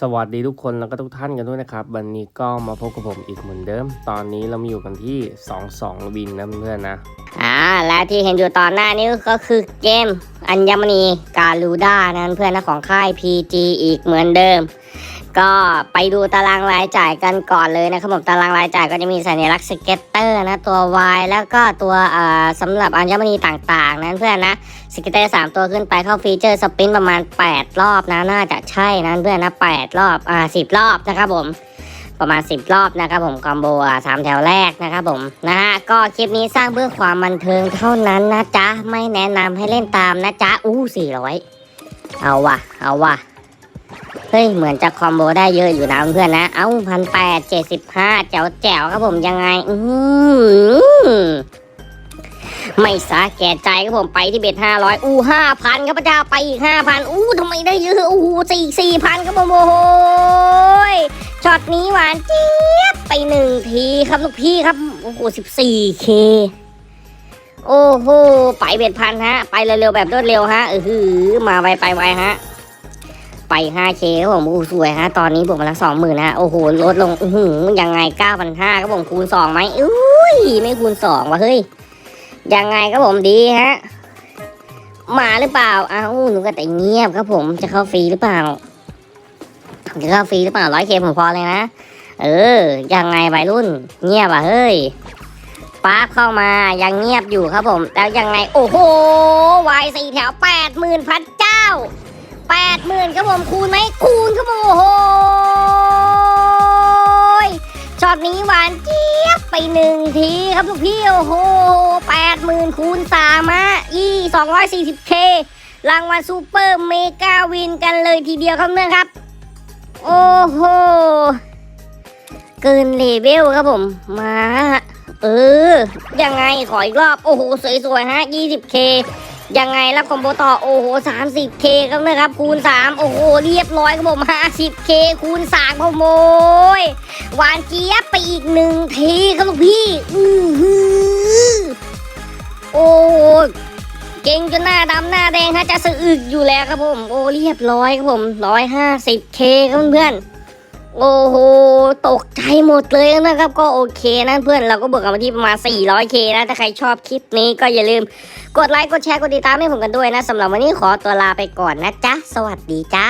สวัสดีทุกคนแล้วก็ทุกท่านกันด้วยนะครับ วันนี้ก็มาพบกับผมอีกเหมือนเดิม ตอนนี้เรามาอยู่กันที่ 22 วินนะเพื่อนๆนะ อ่า และที่เห็นอยู่ตอนหน้านี้ก็คือเกมอัญมณีการูด้านั้นเพื่อนนะของค่าย PG อีกเหมือนเดิม ก็ไปดูตารางรายจ่ายกันก่อนเลยนะครับผมตารางรายจ่ายก็จะมีสัญลักษณ์สเก็ตเตอร์นะตัว Y แล้วก็ตัวเอ่อสำหรับอัญมณีต่างๆนะเพื่อนนะสเก็ตเตอร์สามตัวขึ้นไปเข้าฟีเจอร์สปินประมาณ 8 รอบนะน่าจะใช่นะเพื่อนนะ8รอบอ่า10รอบนะครับผมประมาณ 10 รอบนะครับผมคอมโบสามแถวแรกนะครับผมนะฮะก็คลิปนี้สร้างเพื่อความบันเทิงเท่านั้นนะจ๊ะไม่แนะนำให้เล่นตามนะจ๊ะอู้สี่ร้อยเอาวะเอาวะ ฮ้ยเหมือนจะคอมโบได้เยอะอยู่นะเพื่อนนะ เอ้าพันแปดเจ็ดสิบห้าแจ๋วแจ๋วครับผมยังไง อือไม่สาแก่ใจครับผมไปที่เบ็ดห้าร้อยอู้ห้าพันครับพระเจ้าไปอีกห้าพันอู้ทำไมได้เยอะอู้สี่สี่พันครับผมโอ้โหยช็อตนี้หวานเจี๊ยบไปหนึ่งทีครับลูกพี่ครับโอ้โหสิบสี่เคโอ้โหไปเบ็ดพันฮะ ไปเร็วๆแบบรวดเร็วฮะเออมาไวไปไวฮะ ไปห้าเครับผมโอ้สวยฮะ ตอนนี้บวกมาละสองหมื่นะ โอ้โห ลดลงอือหือยังไงเก้าพันห้าครับผมคูณสองไหมอุ้ย ไม่คูณสองวะเฮ้ย ยังไงครับผมดีฮะ มาหรือเปล่า อ้าวหนูก็แต่เงียบครับผม จะเข้าฟรีหรือเปล่า จะเข้าฟรีหรือเปล่าร้อยเคผมพอเลยนะ เออ ยังไงวัยรุ่น เงียบอะเฮ้ยป๊าบเข้ามายังเงียบอยู่ครับผม แล้วยังไง โอ้โหวายสี่แถวแปดหมื่นพันเจ้า แปดหมื่นครับผมคูณไหมคูณครับผมโอ้โหช็อตนี้หวานเจี๊ยบไปหนึ่งทีครับลูกพี่โอ้โหแปดหมื่นคูณสามะยี่สองร้อยสี่สิบเครางวัลซูเปอร์เมกาวินกันเลยทีเดียวครับเพื่อนครับ โอ้โหเกินเลเวลครับผมมาเออยังไงขออีกรอบ โอ้โห สวยๆฮะ 20k ยังไงรับคอมโบต่อโอ้โห 30k ครับนะครับคูณ 3 โอ้โห เรียบร้อยครับผม 50k คูณ3ครับผมโอ้ยหวานเจี๊ยบไปอีกหนึ่งทีครับลูกพี่อือหือโอ้เก่งจนหน้าดำหน้าแดงฮะจะสะอึกอยู่แล้วครับผม โอ้เรียบร้อยครับผมร้อยห้าสิบเคครับเพื่อน โอ้โห ตกใจหมดเลยนะครับ ก็โอเคนะเพื่อนเราก็บวกกันมาที่ประมาณ 400k นะ ถ้าใครชอบคลิปนี้ก็อย่าลืม กดไลค์ กดแชร์ กดติดตามให้ผมกันด้วยนะสำหรับวันนี้ขอตัวลาไปก่อนนะจ๊ะ สวัสดีจ้า